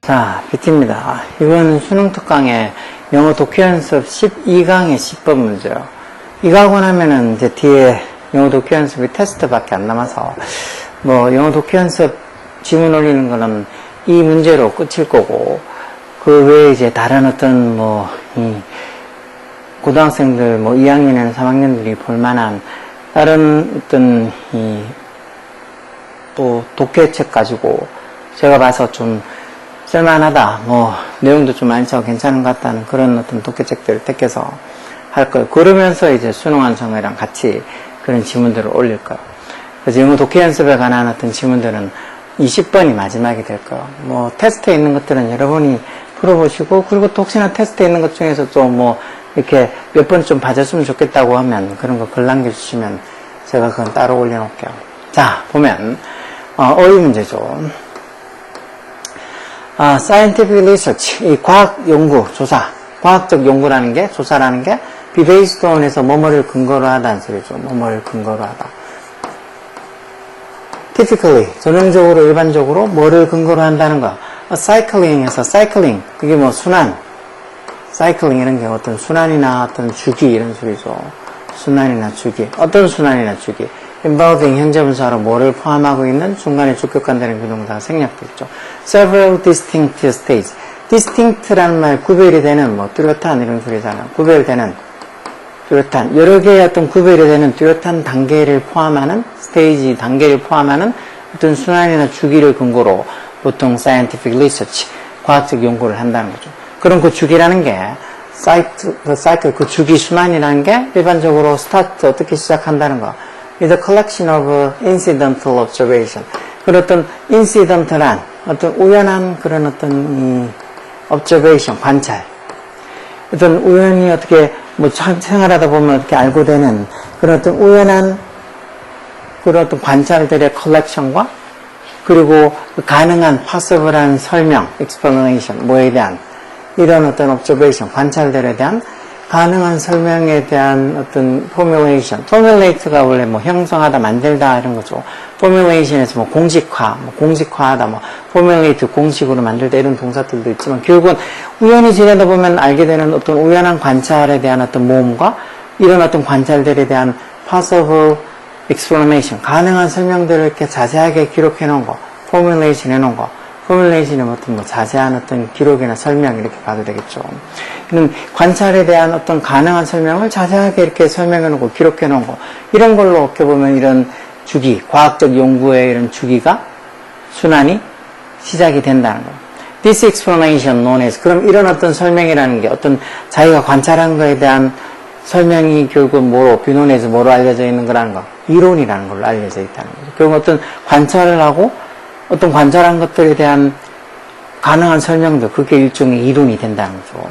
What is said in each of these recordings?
자, 뷰티입니다. 이거는 수능 특강의 영어 독해 연습 12강의 10번 문제요. 이거 하고 나면은 이제 뒤에 영어 독해 연습이 테스트밖에 안 남아서 뭐 영어 독해 연습 지문 올리는 거는 이 문제로 끝일 거고 그 외에 이제 다른 어떤 뭐이 고등학생들 뭐 2학년이나 3학년들이 볼 만한 다른 어떤 이 또 독해책 가지고 제가 봐서 좀 쓸만하다, 뭐, 내용도 좀 많죠, 괜찮은 것 같다는 그런 어떤 독해책들을 택해서 할 거예요. 그러면서 이제 수능 완성이랑 같이 그런 지문들을 올릴 거예요. 그래서 영어 독해 연습에 관한 어떤 지문들은 20번이 마지막이 될 거예요. 뭐, 테스트에 있는 것들은 여러분이 풀어보시고, 그리고 또 혹시나 테스트에 있는 것 중에서 또 뭐, 이렇게 몇 번 좀 봐줬으면 좋겠다고 하면 그런 거 글 남겨주시면 제가 그건 따로 올려놓을게요. 자, 보면, 어, 어휘 문제죠. 아, scientific research, 이 과학 연구, 조사, 과학적 연구라는 게, 조사라는 게, be based on에서 뭐뭐를 근거로 하다는 소리죠. 뭐뭐를 근거로 하다. typically, 전형적으로, 일반적으로 뭐를 근거로 한다는 거. 아, cycling에서 cycling, 그게 뭐 순환, cycling 이런 게 어떤 순환이나 어떤 주기 이런 소리죠. 순환이나 주기. 어떤 순환이나 주기. involving 현재 분사로 뭐를 포함하고 있는 중간에 주격한다는 비동사가 생략됐죠. several distinct stages. distinct라는 말 구별이 되는 뭐 뚜렷한 이런 소리잖아요. 구별되는 뚜렷한 여러 개의 어떤 구별이 되는 뚜렷한 단계를 포함하는 스테이지 단계를 포함하는 어떤 순환이나 주기를 근거로 보통 scientific research 과학적 연구를 한다는 거죠. 그럼 그 주기라는 게 사이트, 그 사이클, 그 주기 순환이라는 게 일반적으로 스타트 어떻게 시작한다는 거. is a collection of incidental observation. 그런 어떤 incidental한 어떤 우연한 그런 어떤 이 observation, 관찰. 어떤 우연히 어떻게 뭐참 생활하다 보면 어떻게 알고 되는 그런 어떤 우연한 그런 어떤 관찰들의 컬렉션과 그리고 그 가능한 possible한 설명, explanation, 뭐에 대한 이런 어떤 observation, 관찰들에 대한 가능한 설명에 대한 어떤 formulation, formulate가 원래 뭐 형성하다, 만들다 이런 거죠. formulation에서 뭐 공식화, 뭐 공식화하다, 뭐 formulate 공식으로 만들다 이런 동사들도 있지만 결국은 우연히 지내다 보면 알게 되는 어떤 우연한 관찰에 대한 어떤 모험과 이런 어떤 관찰들에 대한 possible explanation, 가능한 설명들을 이렇게 자세하게 기록해 놓은 거, formulation 해 놓은 거, 포뮬레이션의 어떤 뭐 자세한 어떤 기록이나 설명 이렇게 봐도 되겠죠. 이런 관찰에 대한 어떤 가능한 설명을 자세하게 이렇게 설명해 놓고 기록해 놓은 거. 이런 걸로 어떻게 보면 이런 주기, 과학적 연구의 이런 주기가 순환이 시작이 된다는 거. This explanation known as 그럼 이런 어떤 설명이라는 게 어떤 자기가 관찰한 거에 대한 설명이 결국 뭐로 비논에서 뭐로 알려져 있는 거라는 거. 이론이라는 걸로 알려져 있다는 거죠. 결국 어떤 관찰을 하고 어떤 관찰한 것들에 대한 가능한 설명도 그게 일종의 이론이 된다는 거죠.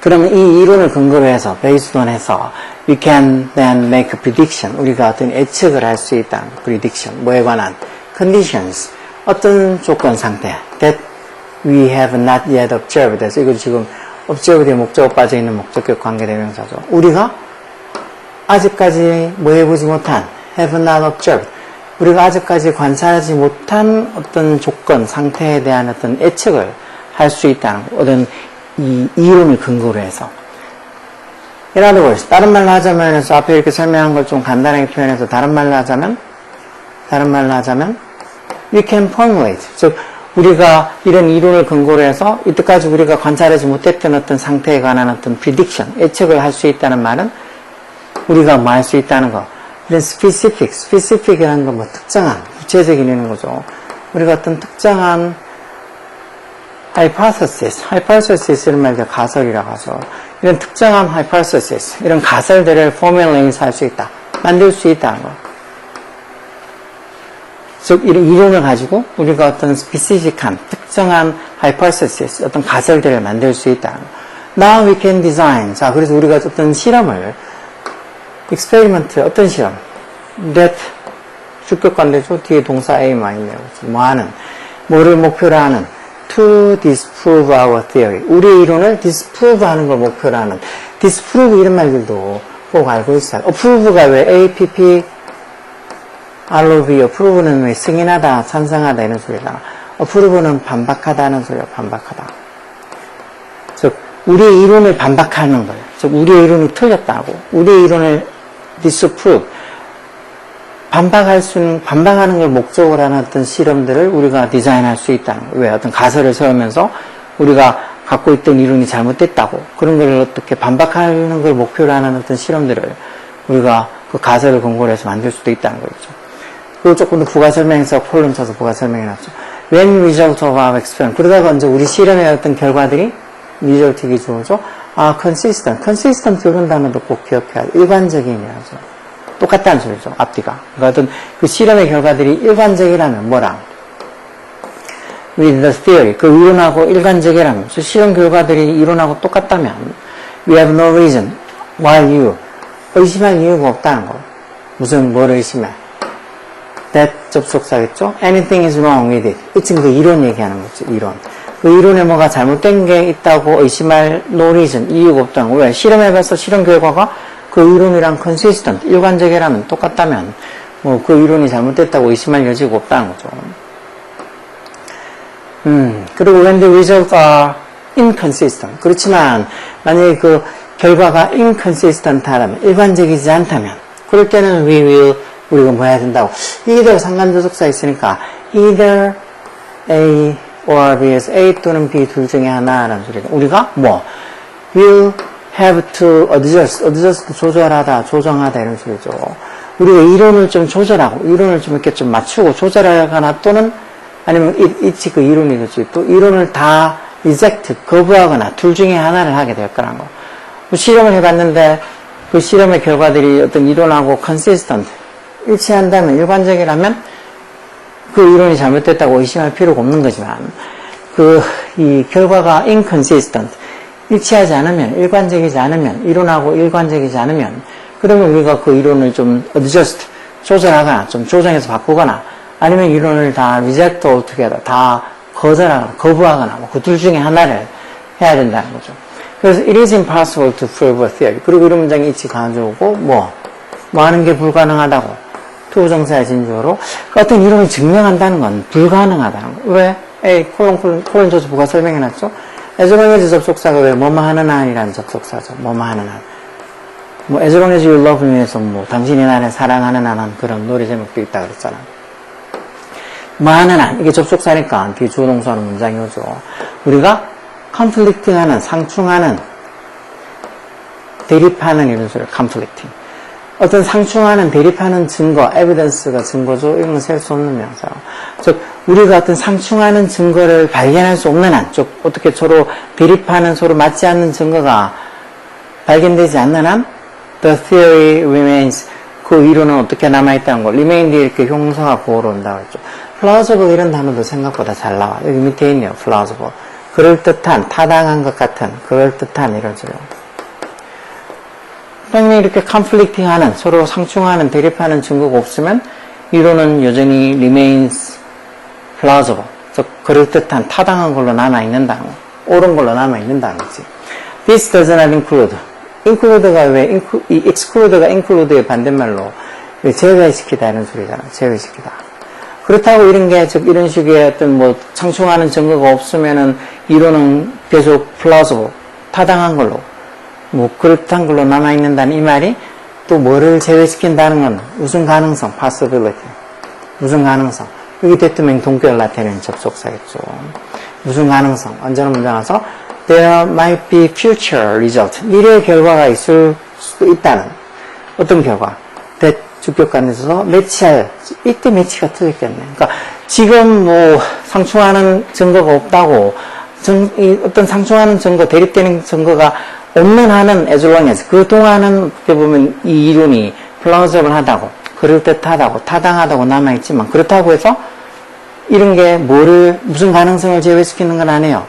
그러면 이 이론을 근거로 해서 on 해서 we can then make a prediction 우리가 어떤 예측을 할 수 있다는 거. prediction 뭐에 관한 conditions 어떤 조건 상태 that we have not yet observed 그래서 이거 지금 observed의 목적어 빠져 있는 목적격 관계 대명사죠. 우리가 아직까지 뭐 해보지 못한 have not observed 우리가 아직까지 관찰하지 못한 어떤 조건, 상태에 대한 어떤 예측을 할 수 있다는 어떤 이 이론을 근거로 해서. Other words, 다른 말로 하자면, 앞에 이렇게 설명한 걸 좀 간단하게 표현해서 다른 말로 하자면, 다른 말로 하자면, we can formulate. 즉, 우리가 이런 이론을 근거로 해서 이때까지 우리가 관찰하지 못했던 어떤 상태에 관한 어떤 prediction, 예측을 할 수 있다는 말은 우리가 뭐 할 수 있다는 거. 이런 specific, specific이라는 건 뭐 특정한, 구체적인 이런 거죠. 우리가 어떤 특정한 hypothesis, hypothesis 이런 말들 가설이라고 하죠. 이런 특정한 hypothesis, 이런 가설들을 formulate 할수 있다. 만들 수 있다는 거. 즉, 이런 이론을 가지고 우리가 어떤 specific한, 특정한 hypothesis, 어떤 가설들을 만들 수 있다는 거. Now we can design. 자, 그래서 우리가 어떤 실험을 experiment 어떤 실험? that 주격관대죠. 뒤에 동사 A 많이 내고 뭐 하는 뭐를 목표로 하는 to disprove our theory. 우리의 이론을 disprove 하는 걸 목표로 하는 disprove 이런 말들도 꼭 알고 있어요. approve가 왜 APP, ROV, approve는 왜 승인하다, 찬성하다 이런 소리잖아. approve는 반박하다는 소리야, 반박하다. 즉, 우리의 이론을 반박하는 거예요. 즉, 우리의 이론이 틀렸다고. 우리의 이론을 disprove, 반박할 수는, 반박하는 걸 목적으로 하는 어떤 실험들을 우리가 디자인할 수 있다는 거예요. 왜? 어떤 가설을 세우면서 우리가 갖고 있던 이론이 잘못됐다고. 그런 걸 어떻게 반박하는 걸 목표로 하는 어떤 실험들을 우리가 그 가설을 근거로 해서 만들 수도 있다는 거죠. 그리고 조금 더 부가 설명해서 콜론 쳐서 부가 설명해 놨죠. When result of our experiment. 그러다가 이제 우리 실험의 어떤 결과들이 리절트 기조죠. 아, consistent. consistent 이런 단어도 꼭 기억해야 돼. 일관적인이라죠. 똑같다는 소리죠. 앞뒤가. 그러니까 그 실험의 결과들이 일관적이라면 뭐랑? with the theory. 그 이론하고 일관적이라면. 즉 실험 결과들이 이론하고 똑같다면 we have no reason why you 의심할 이유가 없다는 거. 무슨 뭘 의심해? that 접속사겠죠? anything is wrong with it. 이쯤 그 이론 얘기하는 거죠. 이론. 그 이론에 뭐가 잘못된 게 있다고 의심할 reason. 이유가 없다는 거. 왜? 실험해봐서 실험 결과가 그 이론이랑 consistent, 일관적이라면 똑같다면 뭐 그 이론이 잘못됐다고 의심할 여지가 없다는 거죠. 음, 그리고 when the results are inconsistent. 그렇지만 만약에 그 결과가 inconsistent 하다면 일관적이지 않다면 그럴 때는 we will 우리가 뭐 해야 된다고 either 상관조속사 있으니까 either A or B에서 A 또는 B 둘 중에 하나라는 소리가 우리가 뭐? Will have to adjust adjust 조절하다 조정하다 이런 소리죠. 우리가 이론을 좀 조절하고 이론을 좀 이렇게 좀 맞추고 조절하거나 또는 아니면 이, 이치 그 이론이겠지 또 이론을 다 reject 거부하거나 둘 중에 하나를 하게 될 거라는 거. 뭐 실험을 해봤는데 그 실험의 결과들이 어떤 이론하고 consistent 일치한다면 일관적이라면 그 이론이 잘못됐다고 의심할 필요가 없는 거지만 그 이 결과가 inconsistent 일치하지 않으면 일관적이지 않으면 이론하고 일관적이지 않으면 그러면 우리가 그 이론을 좀 adjust 조절하거나 좀 조정해서 바꾸거나 아니면 이론을 다 reject altogether 다 거절하거나 거부하거나 뭐 그 둘 중에 하나를 해야 된다는 거죠. 그래서 it is impossible to prove a theory. 그리고 이런 문장이 있지 가져오고 뭐, 뭐 하는 게 불가능하다고. 투정사의 진조로 어떤 이론을 증명한다는 건 불가능하다는 거. 왜? A 콜론 콜론 콜론 조수부가 설명해 놨죠. as long as 접속사가 왜 뭐뭐 하는 한이라는 접속사죠. 뭐뭐 하는 한. 뭐 love me에서 뭐 당신이 나를 사랑하는 한은 그런 노래 제목도 있다 그랬잖아. 뭐 하는 한 이게 접속사니까 뒤에 주어 동사는 문장이 오죠. 우리가 컨플릭팅하는 상충하는 대립하는 이런 소리를 컨플릭팅. 어떤 상충하는 대립하는 증거, 에비던스가 증거죠. 이런 건셀수 없는 명사. 즉 우리가 어떤 상충하는 증거를 발견할 수 없는 한, 즉 어떻게 서로 대립하는 서로 맞지 않는 증거가 발견되지 않는 한, the theory remains. 그 이론은 어떻게 남아있다는 거. remain 뒤에 이렇게 형사가 보호로 온다고 했죠. plausible 이런 단어도 생각보다 잘 나와. 여기 밑에 있네요. plausible. 그럴듯한, 타당한 것 같은, 그럴듯한 이런 소리. 당연히 이렇게 컨플릭팅 하는, 서로 상충하는, 대립하는 증거가 없으면 이론은 여전히 remains plausible. 즉, 그럴듯한, 타당한 걸로 남아있는다는 거. 옳은 걸로 남아있는다는 거지. This does not include. include가 왜, include, 이 exclude가 include의 반대말로 왜 제외시키다 이런 소리잖아. 제외시키다. 그렇다고 이런 게, 즉, 이런 식의 어떤 뭐, 상충하는 증거가 없으면은, 이론은 계속 plausible, 타당한 걸로, 뭐, 그렇다는 걸로 남아있는다는 이 말이 또 뭐를 제외시킨다는 건 우승 가능성, possibility. 우승 가능성. 여기 대투명 동결 나타내는 접속사겠죠. 우승 가능성. 언제나 문제 나서, there might be future result. 미래의 결과가 있을 수도 있다는. 어떤 결과? that 주격관에 있어서 매치할, 이때 매치가 틀렸겠네. 그러니까 지금 뭐 상충하는 증거가 없다고, 정, 이 어떤 상충하는 증거, 대립되는 증거가 없는 한은 as long 그 동안은 어떻게 보면 이 이론이 plausible 하다고, 그럴듯하다고, 타당하다고 남아있지만, 그렇다고 해서 이런 게 뭐를, 무슨 가능성을 제외시키는 건 아니에요.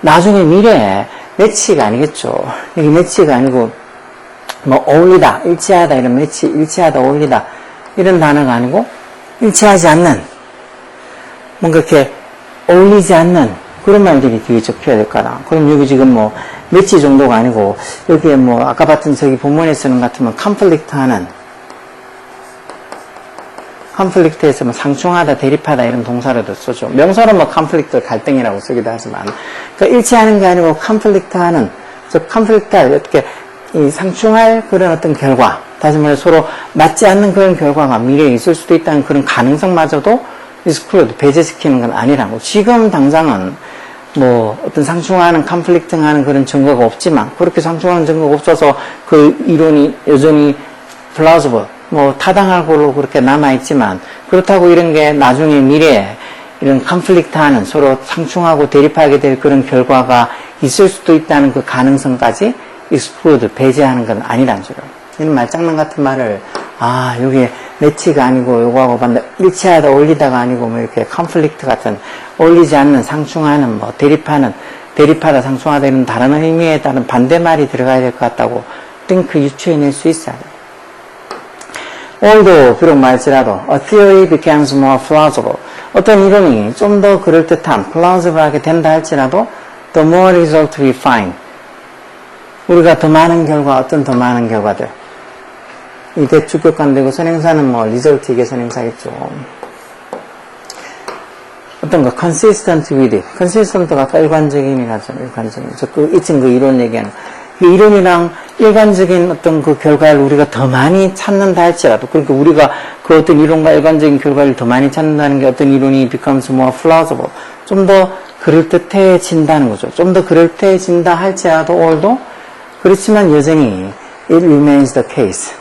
나중에 미래에 매치가 아니겠죠. 여기 매치가 아니고, 뭐 어울리다, 일치하다 이런 매치, 일치하다, 어울리다 이런 단어가 아니고 일치하지 않는 뭔가 이렇게 어울리지 않는 그런 말들이 뒤에 적혀야 될 거라. 그럼 여기 지금 뭐 매치 정도가 아니고 여기에 뭐 아까 봤던 저기 본문에 쓰는 것 같으면 컨플릭트 하는 컨플릭트에서 뭐 상충하다, 대립하다 이런 동사로도 쓰죠. 명사로 뭐 컨플릭트 갈등이라고 쓰기도 하지만 그 일치하는 게 아니고 컨플릭트 하는 즉 컨플릭트할 어떻게 이 상충할 그런 어떤 결과 다시 말해 서로 맞지 않는 그런 결과가 미래에 있을 수도 있다는 그런 가능성마저도 익스클루드 배제시키는 건 아니라고 지금 당장은 뭐 어떤 상충하는 컨플릭팅하는 그런 증거가 없지만 그렇게 상충하는 증거가 없어서 그 이론이 여전히 플라우즈블 뭐 타당할 걸로 그렇게 남아 있지만 그렇다고 이런 게 나중에 미래에 이런 컨플릭트하는 서로 상충하고 대립하게 될 그런 결과가 있을 수도 있다는 그 가능성까지 익스클루드 배제하는 건 아니란 소리예요. 이런 말장난 같은 말을 아 여기 매치가 아니고 요거하고 반대 일치하다 올리다가 아니고 뭐 이렇게 컨플릭트 같은 올리지 않는 상충하는 뭐 대립하는 대립하다 이런 다른 의미에 따른 반대말이 들어가야 될 것 같다고 띵크 유추해낼 수 있어요. although 비록 말지라도 a theory becomes more plausible. 어떤 이론이 좀 더 그럴듯한 plausible하게 된다 할지라도 the more result we find. 우리가 더 많은 결과 어떤 더 많은 결과들. 이 대주격관 되고 선행사는 뭐 리절트 이게 선행사겠죠 어떤 거 consistent with it. consistent가 아까 일관적인이라 죠. 일관적인 저그 이층 그 이론 얘기하는 그 이론이랑 일관적인 어떤 그 결과를 우리가 더 많이 찾는다 할지라도 그러니까 우리가 그 어떤 이론과 일관적인 결과를 더 많이 찾는다는 게 어떤 이론이 becomes more plausible. 좀 더 그럴듯해진다는 거죠. 좀 더 그럴듯해진다 할지라도 올도 그렇지만 여전히 it remains the case.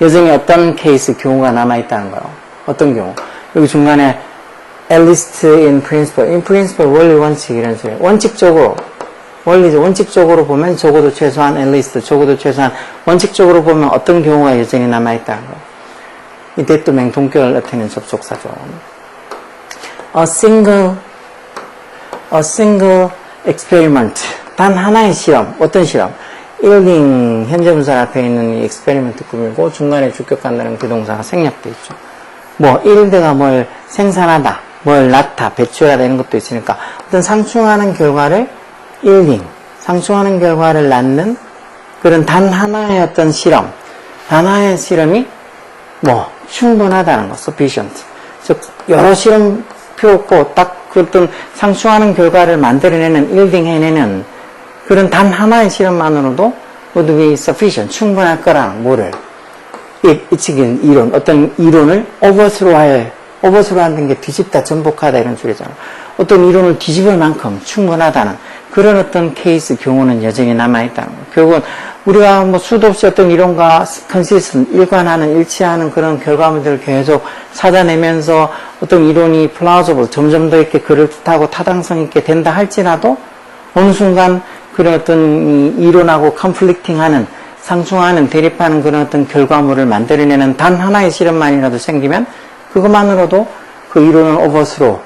여전히 어떤 케이스 경우가 남아있다는 거예요. 어떤 경우? 여기 중간에 at least in principle in principle 원리 원칙 이런 소리 원칙적으로 원리죠. 원칙적으로 보면 적어도 최소한 at least, 적어도 최소한 원칙적으로 보면 어떤 경우가 여전히 남아 있다는 거. 이때 또 맹통결 나타내는 접속사죠. A single, a single experiment. 단 하나의 실험. 어떤 실험? 일링 현재 분사 앞에 있는 이 experiment 꾸미고 중간에 주격한다는 비동사가 생략돼 있죠. 뭐, 일드가 뭘 생산하다, 뭘 낳다, 배출하다 이런 것도 있으니까 어떤 상충하는 결과를 일링, 상충하는 결과를 낳는 그런 단 하나의 어떤 실험, 단 하나의 실험이 뭐 충분하다는 거, sufficient. 즉 여러 실험표 없고 딱 어떤 상충하는 결과를 만들어내는, 일딩 해내는 그런 단 하나의 실험만으로도 would be sufficient, 충분할 거라는 뭐를 이, 이 측인 이론, 어떤 이론을 오버스로 할, 오버스로 하는 게 뒤집다, 전복하다 이런 소리잖아. 어떤 이론을 뒤집을 만큼 충분하다는 그런 어떤 케이스 경우는 여전히 남아있다는 거예요. 결국은 우리가 뭐 수도 없이 어떤 이론과 컨시스턴, 일관하는, 일치하는 그런 결과물들을 계속 찾아내면서 어떤 이론이 플라우저블, 점점 더 이렇게 그럴듯하고 타당성 있게 된다 할지라도 어느 순간 그런 어떤 이론하고 컨플릭팅 하는, 상충하는, 대립하는 그런 어떤 결과물을 만들어내는 단 하나의 실험만이라도 생기면 그것만으로도 그 이론을 오버스로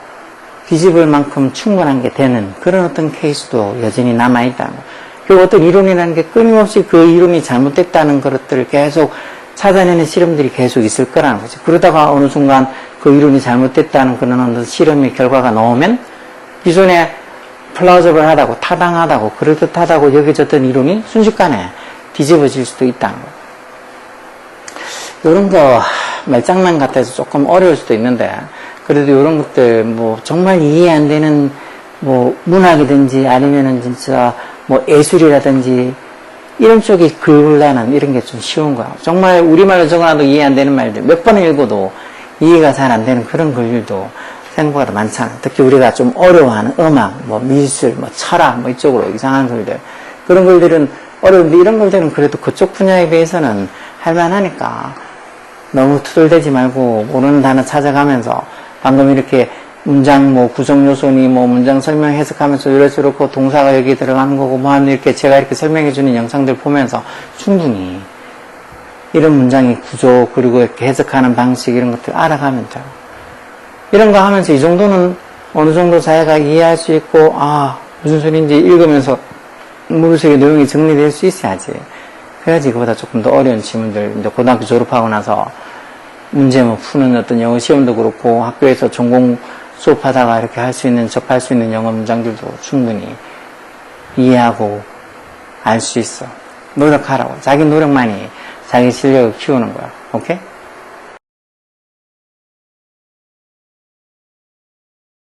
뒤집을 만큼 충분한 게 되는 그런 어떤 케이스도 여전히 남아있다는 거. 그리고 어떤 이론이라는 게 끊임없이 그 이론이 잘못됐다는 것들을 계속 찾아내는 실험들이 계속 있을 거라는 거죠. 그러다가 어느 순간 그 이론이 잘못됐다는 그런 어떤 실험의 결과가 나오면 기존에 플라우저블 하다고 타당하다고 그럴듯하다고 여겨졌던 이론이 순식간에 뒤집어질 수도 있다는 거. 이런 거 말장난 같아서 조금 어려울 수도 있는데 그래도 이런 것들 뭐 정말 이해 안 되는 뭐 문학이든지 아니면은 진짜 뭐 예술이라든지 이런 쪽이 글라는 이런 게 좀 쉬운 거야. 정말 우리말로 적어놔도 이해 안 되는 말들 몇 번 읽어도 이해가 잘 안 되는 그런 글들도 생각보다 많잖아. 특히 우리가 좀 어려워하는 음악, 뭐 미술, 뭐 철학, 뭐 이쪽으로 이상한 글들 그런 글들은 어려운데 이런 글들은 그래도 그쪽 분야에 비해서는 할만하니까 너무 투덜대지 말고 모르는 단어 찾아가면서 방금 이렇게 문장 뭐 구성 요소니 뭐 문장 설명 해석하면서 이럴수록 동사가 여기 들어가는 거고 뭐 하는 이렇게 제가 이렇게 설명해 주는 영상들 보면서 충분히 이런 문장의 구조 그리고 이렇게 해석하는 방식 이런 것들 알아가면 돼요. 이런 거 하면서 이 정도는 어느 정도 자기가 이해할 수 있고 아 무슨 소리인지 읽으면서 머릿속에 내용이 정리될 수 있어야지. 그래야지 그보다 조금 더 어려운 질문들 이제 고등학교 졸업하고 나서 문제 뭐 푸는 어떤 영어 시험도 그렇고 학교에서 전공 수업하다가 이렇게 할 수 있는 접할 수 있는 영어 문장들도 충분히 이해하고 알 수 있어. 노력하라고. 자기 노력만이 자기 실력을 키우는 거야. 오케이?